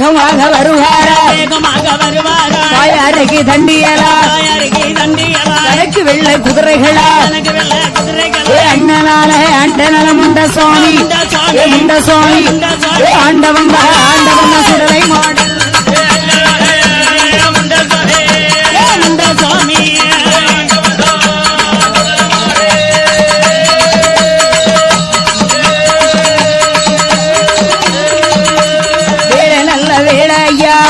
வேகமாக வருவாரா வேகமாக வருவாரா தாயாருக்கு தண்டியலா? தாயாருக்கு தண்டியலா? எனக்கு வெள்ளை குதிரைகளா? எனக்கு வெள்ள குதிரைகள்? அண்ணனால சுவாமி ஏ முண்ட சுவாமி ஏ ஆண்டவன்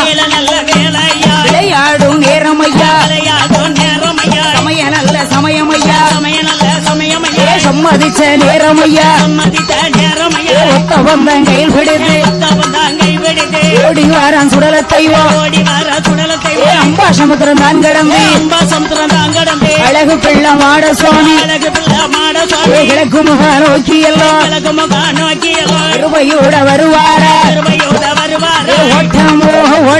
வேலை நல்ல வேலையா விளையாடும் நேரம் ஐயா. விளையாடும் நேரம் ஐயா. சமய நல்ல சமயம் ஐயா. சமய நல்ல சமயம் ஐயா ஏ சம்மதிச்ச நேரம் ஐயா. சம்மதித்த நேரம் ஏ ஐயா ஒத்த வந்தன் கையில் விடுது. ஓடி வாரான் சுடல தெய்வம் ஓடி வர சுடலத்தை அம்பா சமுத்திரம் தான் கடந்து. அம்பா சமுத்திரம் தாங்கடம்பே அழகு பிள்ளை மாட சுவாமி அழகு பிள்ளை மாட சுவாமி கிழக்கு முக நோக்கி எல்லாம் அழகு முகா நோக்கி கிருபையோட வருவாரா? வருவார்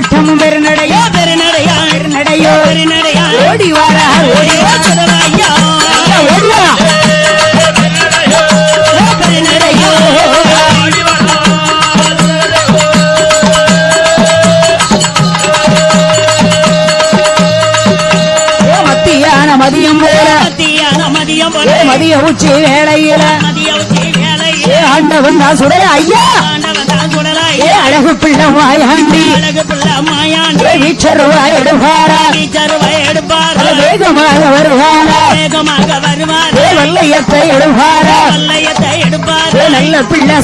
ஓட்டமோ ஓட்டம் பெருநடையோ பெருநடையா பெருநடையோ பெருநடையா. ஓடி வாரா ஓடி வா. சுடலையா ஓடி வா. பெருநடையா. ஏ மத்தியான மதியம் போல மத்தியான மதியம் ஏ போல மதிய உச்சி வேளையில. மதிய உச்சி ஏ ஆண்டவன் தான் சுடல ஐயா. ஆண்டவன் தான் சுடலாய் ஏ அழகு பிள்ளை வாயாண்டி அழகு பிள்ளை மாயாண்டி வீச்சருவாய் எடுப்பாரா? டீச்சருவை எடுப்பார் வேகமாக வருவாரா? வேகமாக வருவார்? வல்லையத்தை எடுப்பாரா? பல்லையத்தை எடுப்பார்? நல்ல பிள்ளை